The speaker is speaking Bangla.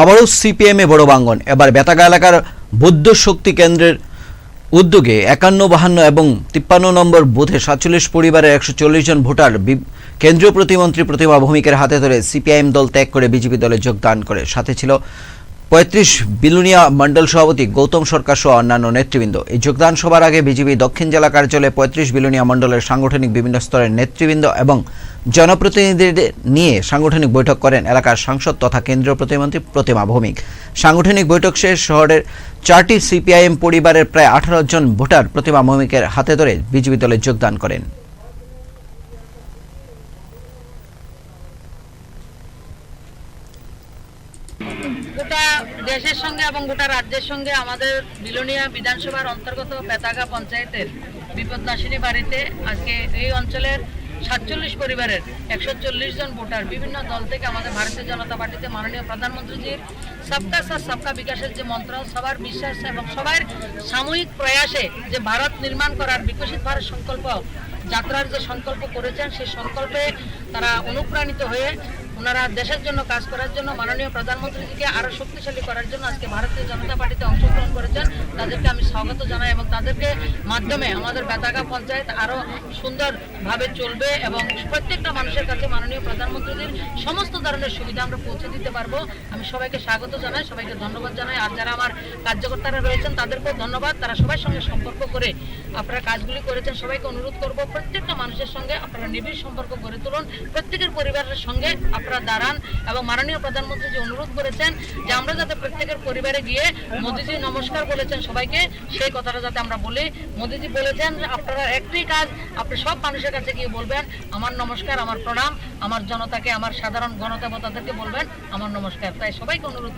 আবারও সিপিএমে বড় বাঙ্গন এবার বেতাগা এলাকার বৌদ্ধ শক্তি কেন্দ্রের উদ্যোগে একান্ন, বাহান্ন এবং তিপ্পান্ন নম্বর বুথে সাতচল্লিশ পরিবারের একশো চল্লিশ জন ভোটার কেন্দ্রীয় প্রতিমন্ত্রী প্রতিমা ভৌমিকের হাতে ধরে সিপিআইএম দল ত্যাগ করে বিজেপি দলে যোগদান করে। সাথে ছিল পঁয়ত্রিশ বিলুনিয়া মণ্ডল সভাপতি গৌতম সরকার সহ অন্যান্য নেতৃবৃন্দ। এই যোগদান সভার আগে বিজেপি দক্ষিণ জেলা কার্যালয়ে পঁয়ত্রিশ বিলুনিয়া মণ্ডলের সাংগঠনিক বিভিন্ন স্তরের নেতৃবৃন্দ এবং জনপ্রতিনিধিদের নিয়ে সাংগঠনিক বৈঠক করেন এলাকার সাংসদ তথা কেন্দ্রীয় প্রতিমন্ত্রী প্রতিমা ভৌমিক। সাংগঠনিক বৈঠক শেষ শহরের চারটি সিপিআইএম পরিবারের প্রায় আঠারো জন ভোটার প্রতিমা ভৌমিকের হাতে ধরে বিজেপি দলে যোগদান করেন। দেশের সঙ্গে এবং গোটা রাজ্যের সঙ্গে আমাদের বিলোনিয়া বিধানসভার অন্তর্গত পেতাগা পঞ্চায়েতের বিপদনাশিনী বাড়িতে আজকে এই অঞ্চলের সাতচল্লিশ পরিবারের একশো চল্লিশ জন ভোটার বিভিন্ন দল থেকে আমাদের ভারতীয় জনতা পার্টিতে মাননীয় প্রধানমন্ত্রীজির সবকা সাথ, সবকা বিকাশের যে মন্ত্র, সবার বিশ্বাস এবং সবার সাময়িক প্রয়াসে যে ভারত নির্মাণ করার বিকশিত ভারত সংকল্প, যাত্রার যে সংকল্প করেছেন, সেই সংকল্পে তারা অনুপ্রাণিত হয়ে ওনারা দেশের জন্য কাজ করার জন্য মাননীয় প্রধানমন্ত্রীজিকে আরও শক্তিশালী করার জন্য আজকে ভারতীয় জনতা পার্টিতে অংশগ্রহণ করেছেন। তাদেরকে আমি স্বাগত জানাই এবং তাদেরকে মাধ্যমে আমাদের বেতাগা পঞ্চায়েত আরও সুন্দরভাবে চলবে এবং প্রত্যেকটা মানুষের কাছে মাননীয় প্রধানমন্ত্রীদের সমস্ত ধরনের সুবিধা আমরা পৌঁছে দিতে পারব। আমি সবাইকে স্বাগত জানাই, সবাইকে ধন্যবাদ জানাই। আর যারা আমার কার্যকর্তারা রয়েছেন, তাদেরকেও ধন্যবাদ। তারা সবার সঙ্গে সম্পর্ক করে আপনারা কাজগুলি করেছেন, সবাইকে অনুরোধ করব প্রত্যেকটা মানুষের সঙ্গে আপনারা নিবিড় সম্পর্ক গড়ে তুলুন। প্রত্যেকের পরিবারের সঙ্গে আপনারা দাঁড়ান এবং মাননীয় প্রধানমন্ত্রী যে অনুরোধ করেছেন যে আমরা যাতে প্রত্যেকের পরিবারে গিয়ে মোদিজি নমস্কার বলেছেন সবাইকে, সেই কথাটা যাতে আমরা বলি। মোদিজি বলেছেন আপনারা একটাই কাজ, আপনি সব মানুষের কাছে গিয়ে বলবেন, আমার নমস্কার, আমার প্রণাম, আমার জনতাকে, আমার সাধারণ গণদেবতাদেরকে বলবেন, আমার নমস্কার। তাই সবাইকে অনুরোধ